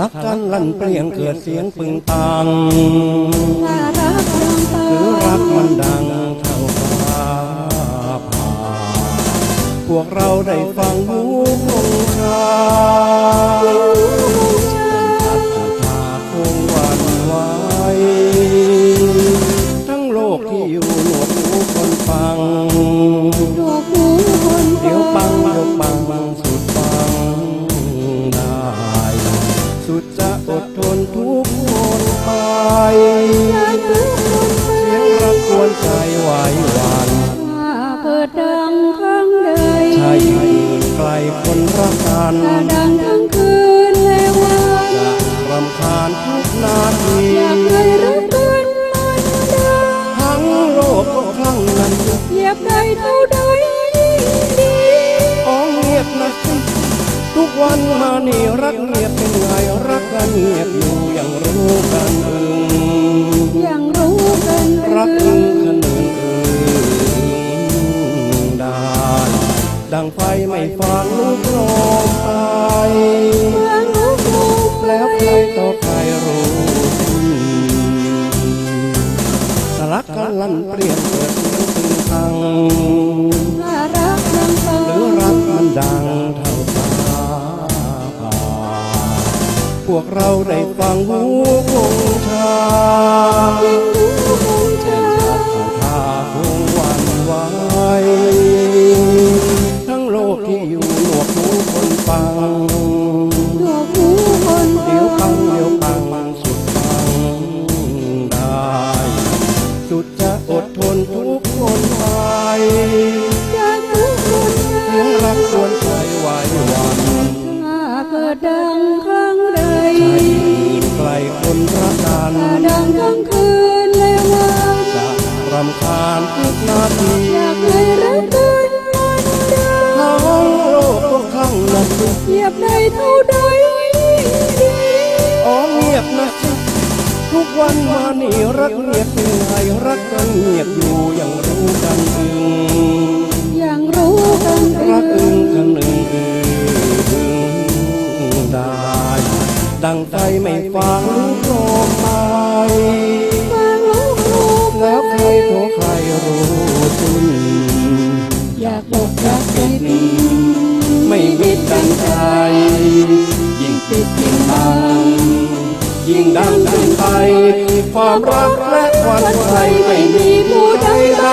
ลักกันลั่นเปลี่ยงเกิดเสียงปึงปังตังหรือรักมันดังเท่าฟ้าผ่าพวกเราได้ฟังหูคงคา คนรักกันถ้าดังทั้งคืนและวันจะรำคาญทุกนาทีอยากให้รักกันมันดาทั้งโลกก็คลั่งนั้นเหยียบได้เท่าใดดีอ๋อเงียบนะสิทุกวันมานี่รักเงียบเป็นไงรักกันเงียบอยู่อย่างรู้ กกันลั่นเปลี่ยนเกิดเสียงตึงทังน่ารักจังไปหรือรักมันดังเท่าฟ้าผ่าพวกเราได้ฟังหูคงชารู้คงจะเขาท่าคงวันไหวทั้งโลกที่อยู่หนวกหูคนฟัง อดทนทุกคนไปอยากทุกคนเสียงรักชวนใจไหวหวันถ้าเกิดดังครั้งใดใจอื่นไกลคนรักกันถ้าดังทั้งคืนและวันจะรำคาญทุกนาทีอยากให้รักกันมันดาทั้งโลกก็คลั่งนะสิเหยียบได้เท่าใดดีอ๋อเงียบนะสิ ทุกวันมานี่รักเงียบเป็นไงรักกันเงียบอยู่อย่างรู้กันอึงยังรู้กันรักอึงกันหนึ่งอึงได้ ดังใจไม่ฟังโลมไปฟังรู้รู้แล้วใครโทรใครรู้จุนอยากบอกรักกันไม่มิดดังใจยิ่งติดยิ่งดัง ยิ่งดังขึ้นไป ความรักและควันไฟไม่มีผู้ใดดังได้